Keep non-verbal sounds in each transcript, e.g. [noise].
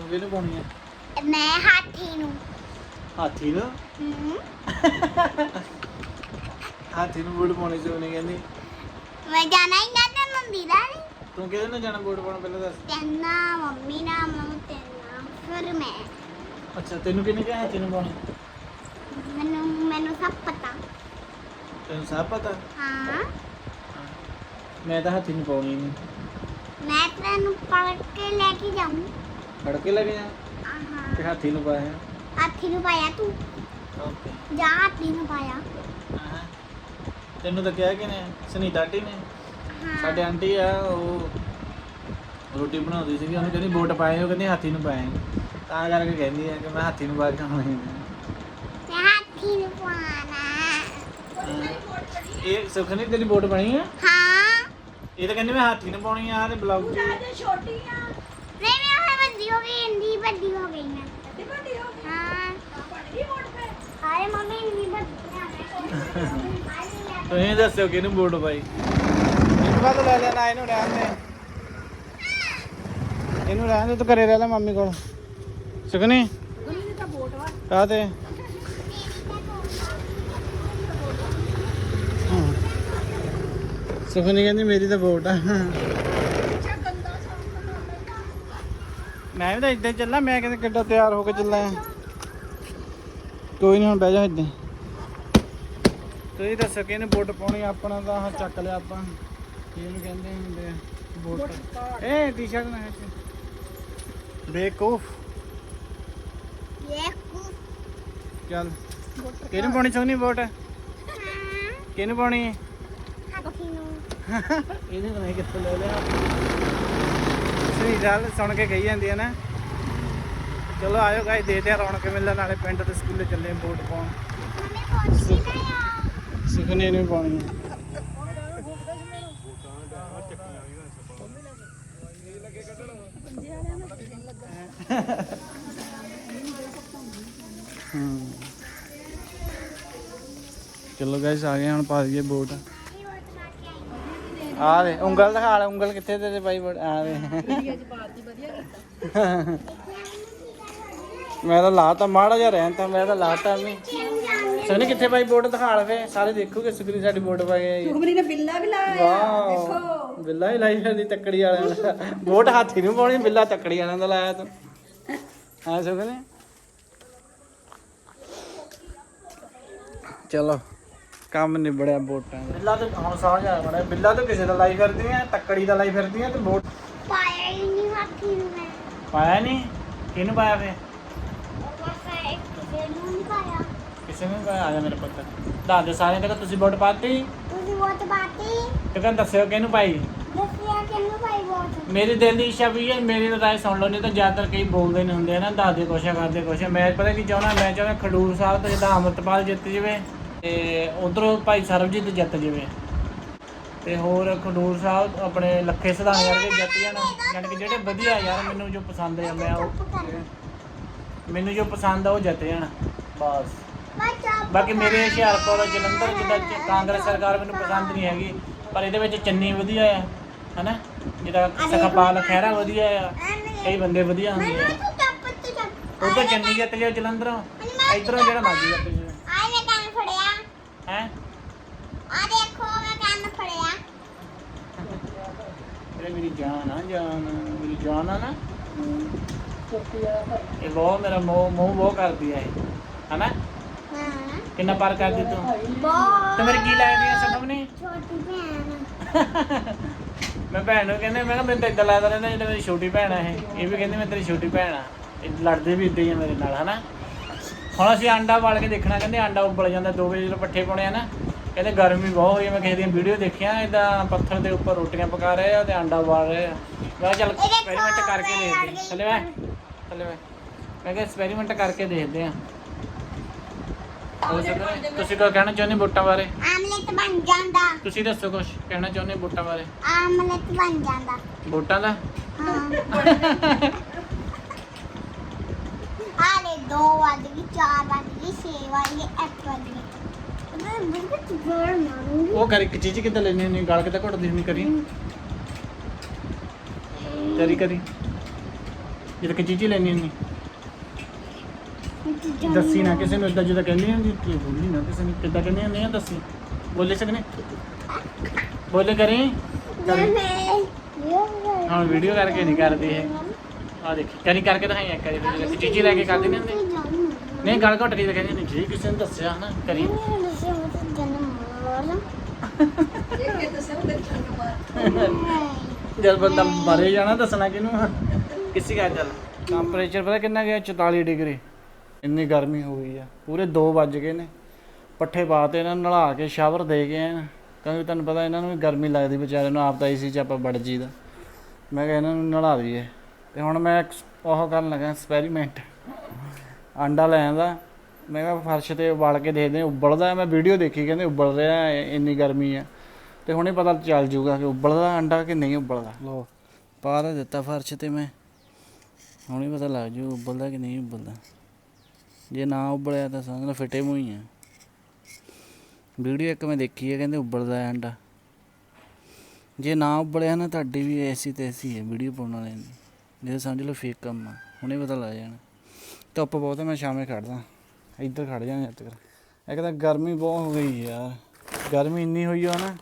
ਤੂੰ ਕਿਹਨੂੰ ਪਾਉਣੀ ਆ। ਮੈਂ ਹਾਥੀ ਨੂੰ। ਹਾਥੀ ਨੂੰ? ਹਮ, ਹਾਥੀ ਨੂੰ ਬੂਟ ਪਾਉਣੀ ਸੀ ਉਹਨੇ ਕਹਿੰਦੀ। ਮੈਂ ਜਾਣਾ ਹੀ ਨਾ ਤੇ ਮੰਮੀ ਦਾ ਨੀ। ਤੂੰ ਕਿਹਦੇ ਨਾਲ ਜਾਣਾ ਬੂਟ ਪਾਉਣ ਪਹਿਲਾਂ ਦੱਸ। ਤੈਨਾ ਮੰਮੀ ਨਾ ਮੰਮੀ ਤੈਨਾ ਫਿਰ ਮੈਂ। ਅੱਛਾ ਤੈਨੂੰ ਕਿਹਨੇ ਕਿਹਾ ਹਾਥੀ ਨੂੰ ਪਾਉਣੀ? ਮੈਨੂੰ ਮੈਨੂੰ ਸਭ ਪਤਾ। ਤੈਨੂੰ ਸਭ ਪਤਾ? ਹਾਂ। ਮੈਂ ਤਾਂ ਹਾਥੀ ਨੂੰ ਪਾਉਣੀ ਨਹੀਂ। ਮੈਂ ਤੈਨੂੰ ਪੜ ਕੇ ਲੈ ਕੇ ਜਾਊਂ ਫੜ ਕੇ ਲੈ ਕੇ ਜਾ। ਤੇ ਆਹਾਂ ਹਾਥੀ ਨੂੰ ਪਾਇਆ। ਹਾਥੀ ਨੂੰ ਪਾਇਆ ਤੂੰ। ਓਕੇ। ਜਾਂ ਹਾਥੀ ਨੂੰ ਪਾਇਆ। ਤੈਨੂੰ ਤਾਂ ਕਿਹਾ ਕਿਨੇ ਸੁਨੀਤਾ ਆਂਟੀ ਨੇ। ਹਾਂ। ਸਾਡੇ ਆਂਟੀ ਆ ਉਹ ਰੋਟੀ ਬਣਾਉਂਦੀ ਸੀਗੀ। ਉਹਨੂੰ ਕਹਿੰਦੀ ਬੋਟ ਪਾਏ ਉਹ ਕਹਿੰਦੀ ਹਾਥੀ ਨੂੰ ਪਾਏ। ਤਾਂ ਕਰਕੇ ਕਹਿੰਦੀ ਆ ਕਿ ਮੈਂ ਹਾਥੀ ਨੂੰ ਪਾ ਕੇ ਆਉਣੀ ਮੈਂ ਹਾਥੀ ਨੂੰ ਪਾਣਾ ਇਹ ਸੁਖਨੀ ਤੇਰੀ ਬੋਟ ਬਣੀ ਆ? ਹਾਂ। ਇਹ ਤਾਂ ਕਹਿੰਦੀ ਮੈਂ ਹਾਥੀ ਨੂੰ ਪਾਉਣੀ ਆ ਤੇ ਬਲੌਗ ਨਹੀਂ ਮੈਂ ਉਹ ਵੱਡੀ ਹੋ ਗਈ ਇੰਨੀ ਵੱਡੀ ਹੋ। ਗਈ ਮੈਂ ਹਾਂ ਹਾਏ ਮੰਮੀ ਇੰਨੀ ਵੱਡੀ ਤੁਸੀਂ ਦੱਸਿਓ ਕਿਹਨੂੰ ਬੋਟ ਪਾਈ? ਇਹਨੂੰ ਕਾ ਲੈ ਲੈਣਾ ਇਹਨੂੰ ਰਹਿਣ ਦੇ। ਇਹਨੂੰ ਰਹਿਣ ਦੇ ਤੂੰ ਘਰੇ ਰਹਿ ਲੈ ਮੰਮੀ ਕੋਲ। ਸੁਖਨੀ ਕਾ ਤੇ ਸੁਖਨੀ ਕਹਿੰਦੀ ਮੇਰੀ ਤਾਂ ਵੋਟ ਆ। ਮੈਂ ਵੀ ਤਾਂ ਇੱਦਾਂ ਚੱਲਾਂ ਮੈਂ ਕਹਿੰਦਾ ਕਿੱਡਾ ਤਿਆਰ ਹੋ ਕੇ ਚੱਲਾਂ। ਕੋਈ ਨਹੀਂ ਹੁਣ ਬਹਿ ਜਾ ਇੱਦਾਂ ਤੁਸੀਂ ਦੱਸੋ ਕਿਹਨੇ ਵੋਟ ਪਾਉਣੀ ਆਪਣਾ ਤਾਂ ਆਹ ਚੱਕ ਲਿਆ ਆਪਾਂ। ਕੀ ਇਹਨੂੰ ਕਹਿੰਦੇ ਹੁੰਦੇ ਆ? ਵੋਟ। ਏ ਟੀ-ਸ਼ਰਟ ਨਾ ਹੈ ਬੇਕੂਫ। ਇਹ ਕੁ ਚੱਲ ਕਿਹਨੂੰ ਪਾਉਣੀ ਚਾਹੁੰਦੀ ਵੋਟ? ਕਿਹਨੂੰ ਪਾਉਣੀ? ਹੈ [laughs] ਇਹਨੇ ਤਾਂ ਕਿੱਥੋਂ ਲੈ ਲਿਆ। ਸਹੀ ਗੱਲ ਸੁਣ ਕੇ ਕਹੀ ਜਾਂਦੀ ਹੈ ਨਾ। ਚਲੋ ਆਇਓ ਗਾਇ ਦੇ ਦੇ ਰੌਣਕ ਮੇਲਾ, ਨਾਲੇ ਪਿੰਡ ਤੇ ਸਕੂਲੇ ਚੱਲੇ ਵੋਟ ਪਾਉਣ। ਸੁਖਨੇ ਨੂੰ ਪਾਉਣੀ ਹੈ। ਚਲੋ ਗਾਇਸ ਆ ਗਏ ਹੁਣ ਪਾ ਦਈਏ ਵੋਟ। ਆ ਦੇ ਉਂਗਲ ਦਿਖਾ ਲੈ ਉਂਗਲ ਕਿੱਥੇ ਤੇ ਤੇ ਭਾਈ ਵੋਟ ਆ ਦੇ ਮੈਂ ਤਾਂ ਲਾਤਾ ਮਾੜਾ ਜਿਹਾ ਰਹਿਣ ਤਾਂ ਮੈਂ ਤਾਂ ਲਾਤਾ ਮੈਂ ਸੋਨੀ ਕਿੱਥੇ ਭਾਈ ਵੋਟ ਦਿਖਾ ਲੈ ਫੇ? ਸਾਰੇ ਦੇਖੋਗੇ ਸੁਖਰੀ ਸਾਡੀ ਵੋਟ ਪਾ ਆਈ ਹੈ ਸੁਖਮਨੀ ਨੇ ਬਿੱਲਾ ਵੀ ਲਾਇਆ। ਵਾਓ ਬਿੱਲਾ ਹੀ ਲਾਈ ਜਾਂਦੀ ਤੱਕੜੀ ਵਾਲਿਆਂ ਦਾ। ਵੋਟ ਹਾਥੀ ਨੂੰ ਪਾਉਣੀ ਬਿੱਲਾ ਤੱਕੜੀ ਵਾਲਿਆਂ ਦਾ ਲਾਇਆ ਤੂੰ। ਹਾਂ ਸੁਖਨੇ ਚਲੋ। ਕੰਮ ਨਿਬੜਿਆ ਵੋਟਾਂ ਦਾ। ਬਿੱਲਾ ਤਾਂ ਹੁਣ ਸਮਝ ਆਇਆ ਮੜਾ ਬਿੱਲਾ ਤਾਂ ਕਿਸੇ ਦਾ ਲਾਈ ਫਿਰਦੀ ਆ ਤੱਕੜੀ ਦਾ ਲਾਈ ਫਿਰਦੀ ਆ ਤੇ ਵੋਟ ਪਾਇਆ ਹੀ ਨਹੀਂ ਹਾਥੀ ਨੂੰ ਮੈਂ। ਪਾਇਆ ਨਹੀਂ? ਕਿਹਨੂੰ ਪਾਇਆ ਫੇ ਬਸ ਇੱਕ ਕਿਸੇ ਨੂੰ ਨਹੀਂ ਪਾਇਆ। ਕਿਸੇ ਨੇ ਨੀ ਪਾਇਆ? ਆ ਜਾ ਮੇਰੇ ਪੁੱਤ। ਦੱਸ ਦੇ ਸਾਰਿਆਂ ਤੱਕ ਤੁਸੀਂ ਵੋਟ ਪਾਤੀ? ਤੁਸੀਂ ਵੋਟ ਪਾਤੀ। ਤੇ ਕਹਿੰਦਾ ਦੱਸਿਓ ਕਿਹਨੂੰ ਪਾਈ? ਦੱਸਿਆ ਕਿਹਨੂੰ ਪਾਈ ਵੋਟ? ਮੇਰੇ ਦਿਲ ਦੀ ਇੱਛਾ ਵੀ ਹੈ ਮੇਰੀ ਤਾਂ ਰਾਏ ਸੁਣ ਲਓ ਨਹੀਂ ਤਾਂ ਜ਼ਿਆਦਾਤਰ ਕਈ ਬੋਲਦੇ ਨਹੀਂ ਹੁੰਦੇ ਆ ਨਾ ਦੱਸਦੇ ਕੁਛ ਆ ਕਰਦੇ ਕੁਛ ਆ। ਮੈਂ ਪਤਾ ਕੀ ਚਾਹੁੰਦਾ ਮੈਂ ਚਾਹੁੰਦਾ ਖਡੂਰ ਸਾਹਿਬ ਤੋਂ ਜਿੱਦਾਂ ਅੰਮ੍ਰਿਤਪਾਲ ਜਿੱਤ ਜਾਵੇ। ਤੇ ਉਧਰੋਂ ਭਾਈ ਸਰਬਜੀਤ ਜਿੱਤ ਜਾਵੇ। ਤੇ ਹੋਰ ਖਡੂਰ ਸਾਹਿਬ ਆਪਣੇ ਲੱਖੇ ਸਿਧਾਣੇ ਵਰਗੇ ਜਿੱਤ ਜਾਣ। ਯਾਨੀ ਕਿ ਜਿਹੜੇ ਵਧੀਆ ਯਾਰ ਮੈਨੂੰ ਜੋ ਪਸੰਦ ਆ ਮੈਂ ਉਹ ਮੈਨੂੰ ਜੋ ਪਸੰਦ ਆ ਉਹ ਜਿੱਤ ਜਾਣ। ਬਸ। ਬਾਕੀ ਮੇਰੇ ਹੁਸ਼ਿਆਰਪੁਰ ਜਲੰਧਰ ਜਿੱਦਾਂ ਕਾਂਗਰਸ ਸਰਕਾਰ ਮੈਨੂੰ ਪਸੰਦ ਨਹੀਂ ਹੈਗੀ ਪਰ ਇਹਦੇ ਵਿੱਚ ਚੰਨੀ ਵਧੀਆ ਆ ਹਨਾ? ਜਿਹਦਾ ਸਖਪਾਲ ਖਹਿਰਾ ਵਧੀਆ ਆ ਕਈ ਬੰਦੇ ਵਧੀਆ ਹੁੰਦੇ ਆ। ਉਧਰ ਚੰਨੀ ਜਿੱਤ ਗਿਆ ਜਲੰਧਰੋਂ। ਇਧਰੋਂ ਜਿਹੜਾ ਮਰਜ਼ੀ ਜਿੱਤ ਜਾਵੇ ਆਏ ਮੈਂ ਕੰਨ ਫੜਿਆ ਹੈ? ਆ ਦੇਖੋ ਮੈਂ ਕੰਨ ਫੜਿਆ। ਇਹ ਮੇਰੀ ਜਾਨ ਆ ਜਾਨ। ਮੇਰੀ ਜਾਨ ਆ ਨਾ। ਇਹ ਬਹੁਤ ਮੇਰਾ ਮੋਹ ਮੋਹ ਬਹੁਤ ਕਰਦੀ ਆ ਇਹ। ਹਨਾ? ਹਾਂ। ਕਿੰਨਾ ਪਾਰ ਕਰਦੀ ਤੂੰ? ਬਹੁਤ। ਤੇ ਮੇਰੀ ਕੀ ਲੱਗਦੀ ਆ ਸਭ ਨੇ? ਛੋਟੀ ਭੈਣ ਮੈਂ ਭੈਣ ਨੂੰ ਕਹਿੰਦੇ ਮੈਂ ਕਿਹਾ ਮੈਨੂੰ ਤਾਂ ਇਦਾਂ ਲੱਗਦਾ ਰਹਿੰਦਾ ਜਿੱਦਾਂ ਮੇਰੀ ਛੋਟੀ ਭੈਣ ਆ ਇਹ। ਇਹ ਵੀ ਕਹਿੰਦੀ ਮੈਂ ਤੇਰੀ ਛੋਟੀ ਭੈਣ ਆ। ਇਹ ਲੜਦੇ ਵੀ ਇਦਾਂ ਹੀ ਆ ਮੇਰੇ ਨਾਲ ਹਨਾ? ਹੁਣ ਅਸੀਂ ਆਂਡਾ ਵਾਲ ਕੇ ਦੇਖਣਾ ਕਹਿੰਦੇ ਆਂਡਾ ਉੱਬਲ ਜਾਂਦਾ 2 ਵਜੇ ਜਦੋਂ ਪੱਠੇ ਪਾਉਣੇ ਆ ਨਾ ਕਹਿੰਦੇ ਗਰਮੀ ਬਹੁਤ ਹੋਈ ਆ। ਮੈਂ ਕਿਸੇ ਦੀਆਂ ਵੀਡੀਓ ਦੇਖੀਆਂ ਇਦਾਂ ਪੱਥਰ ਦੇ ਉੱਪਰ ਰੋਟੀਆਂ ਪਕਾ ਰਹੇ ਆ ਤੇ ਆਂਡਾ ਉਬਾਲ ਰਹੇ ਆ। ਮੈਂ ਕਿਹਾ ਚੱਲ ਐਕਸਪੈਰੀਮੈਂਟ ਕਰਕੇ ਦੇਖਦੇ ਹਾਂ। ਥੱਲੇ ਵੇ ਥੱਲੇ ਵੇ ਮੈਂ ਕਿਹਾ ਐਕਸਪੈਰੀਮੈਂਟ ਕਰਕੇ ਦੇਖਦੇ ਆ। ਤੁਸੀਂ ਕੀ ਕਹਿਣਾ ਚਾਹੁੰਦੇ ਵੋਟਾਂ ਬਾਰੇ? ਆਮਲੇਟ ਬਣ ਜਾਂਦਾ। ਤੁਸੀਂ ਦੱਸੋ ਕੁਝ ਕਹਿਣਾ ਚਾਹੁੰਦੇ ਵੋਟਾਂ ਬਾਰੇ? ਆਮਲੇਟ ਬਣ ਜਾਂਦਾ। ਵੋਟਾਂ ਦਾ? ਹਾਂ। [laughs] ਹਾਲੇ 2 ਵੱਜ ਗਈ 4 ਵੱਜ ਗਈ 6 ਵੱਜ ਗਈ 8 ਵੱਜ ਗਈ ਮੈਂ ਬਿਲਕੁਲ ਜ਼ੋਰ ਮਾਰੂੰਗੀ। ਉਹ ਕਰ ਇੱਕ ਚੀਜ਼ ਕਿੱਦਾਂ ਲੈਣੀ ਹੁੰਦੀ ਗਲ ਕਿੱਦਾਂ ਘੁੱਟਦੀ ਹੁੰਦੀ ਕਰੀ? ਤੇਰੀ ਕਰੀ। ਜਦੋਂ ਕਿ ਚੀਚੀ ਲੈਣੀ ਹੁੰਦੀ। ਦੱਸੀ ਨਾ ਕਿਸੇ ਨੂੰ ਇਦਾਂ ਜਿੱਦਾਂ ਕਹਿੰਦੀ ਹੁੰਦੀ ਕੀ ਬੋਲੀ ਨਾ ਕਿਸੇ ਨੂੰ ਕਿੱਦਾਂ ਕਹਿੰਦੀ ਹੁੰਦੀ ਆ ਦੱਸੀ। ਬੋਲੇ ਸਕਨੇ? ਬੋਲੇ ਕਰੀ? ਕਰੀ। ਹੁਣ ਵੀਡੀਓ ਕਰਕੇ ਨਹੀਂ ਕਰਦੀ ਇਹ। ਆ ਦੇਖੀ, ਕਰੀ ਕਰਕੇ ਦਿਖਾਈ ਇੱਕ ਵਾਰੀ ਫਿਰ ਚੀਚੀ ਲੈ ਕੇ ਕਰਦੀ ਨਹੀਂ ਹੁੰਦੀ। ਨਹੀਂ, ਗੱਲ ਘੁੱਟ ਕੇ ਤਾਂ ਕਹਿੰਦੀ ਨਹੀਂ ਜੀ ਕਿਸੇ ਨੇ ਦੱਸਿਆ ਹਨਾ ਕਰੀ। ਜਦ ਬੰਦਾ ਮਰੇ ਜਾਣਾ, ਦੱਸਣਾ ਕਿਹਨੂੰ ਕਿਸੇ ਕਾ ਚੱਲ ਟੈਂਪਰੇਚਰ ਪਤਾ ਕਿੰਨਾ ਗਿਆ? 44 ਡਿਗਰੀ। ਇੰਨੀ ਗਰਮੀ ਹੋ ਗਈ ਆ। ਪੂਰੇ 2 ਵੱਜ ਗਏ ਨੇ। ਪੱਠੇ ਪਾਤੇ ਇਹਨਾਂ ਨੂੰ ਨਲਾ ਕੇ ਸ਼ਾਵਰ ਦੇ ਗਏ ਆ ਕਿਉਂਕਿ ਤੁਹਾਨੂੰ ਪਤਾ ਇਹਨਾਂ ਨੂੰ ਵੀ ਗਰਮੀ ਲੱਗਦੀ ਵਿਚਾਰਿਆਂ ਨੂੰ, ਆਪ ਤਾਂ ਏਸੀ 'ਚ ਆਪਾਂ ਵੜ ਜੀਦਾ ਮੈਂ ਕਿਹਾ ਇਹਨਾਂ ਨੂੰ ਨਲਾ ਦਈਏ ਤੇ ਹੁਣ ਮੈਂ ਐਕਸ- ਉਹ ਕਰਨ ਲੱਗਾ ਐਕਸਪੈਰੀਮੈਂਟ ਆਂਡਾ ਲੈ ਆਂਦਾ। ਮੈਂ ਕਿਹਾ ਫਰਸ਼ ਤੇ ਉਬਾਲ ਕੇ ਦੇਖਦੇ ਹਾਂ, ਉਬਲਦਾ ਮੈਂ ਵੀਡੀਓ ਦੇਖੀ ਕਹਿੰਦੇ ਉਬਲ ਰਿਹਾ ਇੰਨੀ ਗਰਮੀ ਆ ਤੇ ਹੁਣੇ ਪਤਾ ਚੱਲ ਜੂਗਾ ਕਿ ਉਬਲਦਾ ਅੰਡਾ ਕਿ ਨਹੀਂ ਉਬਲਦਾ। ਲੋ ਪਾ ਦਿੱਤਾ ਫਰਸ਼ ਤੇ ਮੈਂ। ਹੁਣੇ ਪਤਾ ਲੱਗ ਜੂ ਉਬਲਦਾ ਕਿ ਨਹੀਂ ਉਬਲਦਾ। ਜੇ ਨਾ ਉਬਲਿਆ ਤਾਂ ਸਮਝ ਲਓ ਫਿੱਟੇ ਮੂੰਹ ਹੀ ਆ। ਵੀਡੀਓ ਇੱਕ ਮੈਂ ਦੇਖੀ ਹੈ ਕਹਿੰਦੇ ਉਬਲਦਾ ਹੈ ਅੰਡਾ ਜੇ ਨਾ ਉਬਲਿਆ ਨਾ ਤੁਹਾਡੀ ਵੀ ਐਸੀ ਤੇ ਐਸੀ ਹੈ ਵੀਡੀਓ ਪਾਉਣ ਵਾਲੇ ਦੀ। ਜੇ ਸਮਝ ਲਓ ਫੇਕ ਕੰਮ ਆ, ਹੁਣੇ ਪਤਾ ਲੱਗ ਜਾਣਾ। ਧੁੱਪ ਬਹੁਤ ਹੈ ਮੈਂ ਸ਼ਾਮੇ ਖੜਦਾ, ਇੱਧਰ ਖੜ ਜਾਣਾ ਜਦ ਤੱਕ ਇੱਕ ਤਾਂ ਗਰਮੀ ਬਹੁਤ ਹੋ ਗਈ ਯਾਰ, ਗਰਮੀ ਇੰਨੀ ਹੋਈ ਆ ਨਾ,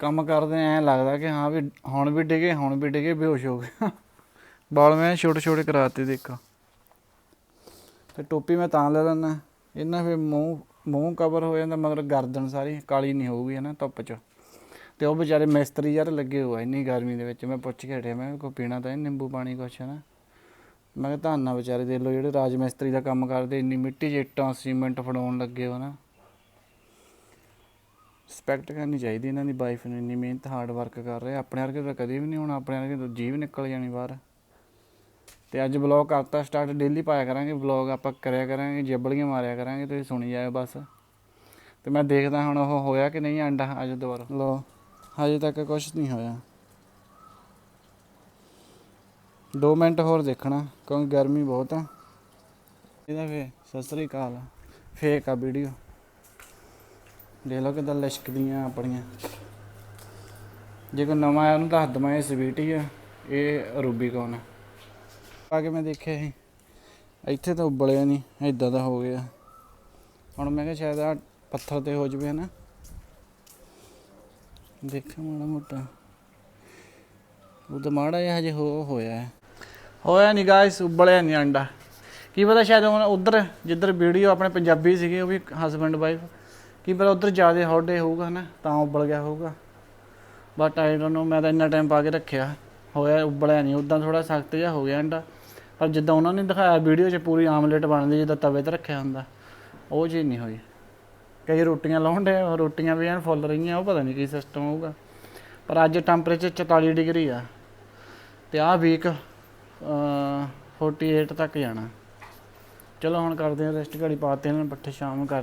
ਕੰਮ ਕਰਦੇ ਐ ਲੱਗਦਾ ਕਿ ਹਾਂ ਵੀ ਹੁਣ ਵੀ ਡਿਗੇ, ਹੁਣ ਵੀ ਡਿਗੇ, ਬੇਹੋਸ਼ ਹੋ ਗਏ ਬਾਲ ਮੈਂ ਛੋਟੇ ਛੋਟੇ ਕਰਾਤੇ ਦੇਖੋ। ਤੇ ਟੋਪੀ ਮੈਂ ਤਾਂ ਲੈ ਲੈਂਦਾ, ਇਹਨਾਂ ਫਿਰ ਮੂੰਹ ਮੂੰਹ ਕਵਰ ਹੋ ਜਾਂਦਾ, ਮਗਰ ਗਰਦਨ ਸਾਰੀ ਕਾਲੀ ਨਹੀਂ ਹੋਊਗੀ ਹੈ ਨਾ ਧੁੱਪ 'ਚ। ਤੇ ਉਹ ਵਿਚਾਰੇ ਮਿਸਤਰੀ ਯਾਰ ਲੱਗੇ ਹੋਆ ਇੰਨੀ ਗਰਮੀ ਦੇ ਵਿੱਚ। ਮੈਂ ਪੁੱਛ ਕੇ ਹਟਿਆ, ਮੈਂ ਕਿਹਾ ਕੋਈ ਪੀਣਾ ਤਾਂ ਨਹੀਂ ਨਿੰਬੂ ਪਾਣੀ ਕੁਛ ਨਾ ਮੈਂ ਕਿਹਾ ਧੰਨਾ ਵਿਚਾਰੇ ਦੇ ਲੋ ਜਿਹੜੇ ਰਾਜ ਮਿਸਤਰੀ ਦਾ ਕੰਮ ਕਰਦੇ, ਇੰਨੀ ਮਿੱਟੀ 'ਚ ਇੱਟਾਂ, ਸੀਮੈਂਟ ਫੜਾਉਣ ਲੱਗੇ ਹੋ ਨਾ ਰਿਸਪੈਕਟ ਕਰਨੀ ਚਾਹੀਦੀ ਇਹਨਾਂ ਦੀ ਵਾਈਫ ਨੂੰ, ਇੰਨੀ ਮਿਹਨਤ ਹਾਰਡ ਵਰਕ ਕਰ ਰਹੇ ਆਪਣੇ ਵਰਗੇ ਤਾਂ ਕਦੇ ਵੀ ਨਹੀਂ ਹੋਣਾ, ਆਪਣੇ ਵਰਗੇ ਤਾਂ ਜੀਵ ਨਿਕਲ ਜਾਣੀ ਬਾਹਰ। ਤੇ ਅੱਜ ਵਲੌਗ ਕਰਤਾ ਸਟਾਰਟ ਡੇਲੀ ਪਾਇਆ ਕਰਾਂਗੇ ਵਲੌਗ ਆਪਾਂ ਕਰਿਆ ਕਰਾਂਗੇ, ਜੱਬਲੀਆਂ ਮਾਰਿਆ ਕਰਾਂਗੇ, ਤੁਸੀਂ ਸੁਣੀ ਜਾਇਓ ਬਸ। ਤੇ ਮੈਂ ਦੇਖਦਾ ਹੁਣ ਉਹ ਹੋਇਆ ਕਿ ਨਹੀਂ, ਅੰਡਾ, ਅੱਜ ਦੁਬਾਰਾ। ਲੋ ਹਜੇ ਤੱਕ ਕੁਝ ਨਹੀਂ ਹੋਇਆ। 2 ਮਿੰਟ ਹੋਰ ਦੇਖਣਾ, ਕਿਉਂਕਿ ਗਰਮੀ ਬਹੁਤ ਆ। ਇਹਦਾ ਫੇ ਸਤਿ ਸ੍ਰੀ ਅਕਾਲ। ਫੇਕ ਆ ਵੀਡੀਓ। ਦੇਖ ਲਓ ਕਿਦਾਂ ਲਸ਼ਕਦੀਆਂ ਆਪਣੀਆਂ। ਜੇ ਕੋਈ ਨਵਾਂ ਆਇਆ ਉਹਨੂੰ ਦੱਸ ਦਵਾਂ, ਇਹ ਸਵੀਟੀ ਆ, ਇਹ ਰੂਬੀਕੌਨ ਆ। ਆ ਕੇ ਮੈਂ ਦੇਖਿਆ ਸੀ। ਇੱਥੇ ਤਾਂ ਉਬਲਿਆ ਨਹੀਂ ਇਦਾਂ ਦਾ ਹੋ ਗਿਆ। ਹੁਣ ਮੈਂ ਕਿਹਾ ਸ਼ਾਇਦ ਆ ਪੱਥਰ ਤੇ ਹੋ ਜਵੇ ਨਾ ਦੇਖਾਂ ਮਾੜਾ ਮੋਟਾ। ਉਹ ਤਾਂ ਮਾੜਾ ਜਿਹਾ ਹਜੇ ਹੋ, ਹੋਇਆ ਹੈ। ਹੋਇਆ ਨਹੀਂ ਗਾਇਸ ਉਬਲਿਆ ਨਹੀਂ ਅੰਡਾ। ਕੀ ਪਤਾ ਸ਼ਾਇਦ ਹੁਣ ਉਧਰ, ਜਿੱਧਰ ਵੀਡੀਓ ਆਪਣੇ ਪੰਜਾਬੀ ਸੀਗੇ, ਉਹ ਵੀ ਹਸਬੰਡ ਵਾਈਫ ਕੀ ਪਤਾ ਉਧਰ ਜ਼ਿਆਦਾ ਹੌਡੇ ਹੋਊਗਾ ਨਾ ਤਾਂ ਉਬਲ ਗਿਆ ਹੋਊਗਾ। ਬਟ ਆਈ ਡੋਨਟ ਨੋ ਮੈਂ ਤਾਂ ਇੰਨਾ ਟਾਈਮ ਪਾ ਕੇ ਰੱਖਿਆ। ਹੋਇਆ, ਉਬਲਿਆ ਨਹੀਂ ਉਦਾਂ ਥੋੜਾ ਸਖਤ ਜਿਹਾ ਹੋ ਗਿਆ ਅੰਡਾ। ਪਰ ਜਿੱਦਾਂ ਉਹਨਾਂ ਨੇ ਦਿਖਾਇਆ ਵੀਡੀਓ 'ਚ, ਪੂਰੀ ਆਮਲੇਟ ਬਣਦੀ, ਜਿੱਦਾਂ ਤਵੇ ਤੇ ਰੱਖਿਆ ਹੁੰਦਾ। ਉਹ ਚੀਜ਼ ਨਹੀਂ ਹੋਈ। ਕਈ ਰੋਟੀਆਂ ਲਾਉਣ ਦੇ ਰੋਟੀਆਂ ਵੀ ਐਨ ਫੁੱਲ ਰਹੀਆਂ, ਉਹ ਪਤਾ ਨਹੀਂ ਕੀ ਸਿਸਟਮ ਹੋਊਗਾ। ਪਰ ਅੱਜ ਟੈਂਪਰੇਚਰ 44 ਡਿਗਰੀ ਆ, ਤੇ ਆਹ ਵੀਕ 48 ਤੱਕ ਜਾਣਾ। ਚਲੋ ਹੁਣ ਕਰਦੇ ਹਾਂ ਰੈਸਟ ਘੜੀ ਪਾਤੇ ਇਹਨਾਂ ਪੱਠੇ ਸ਼ਾਮ ਨੂੰ ਕਰ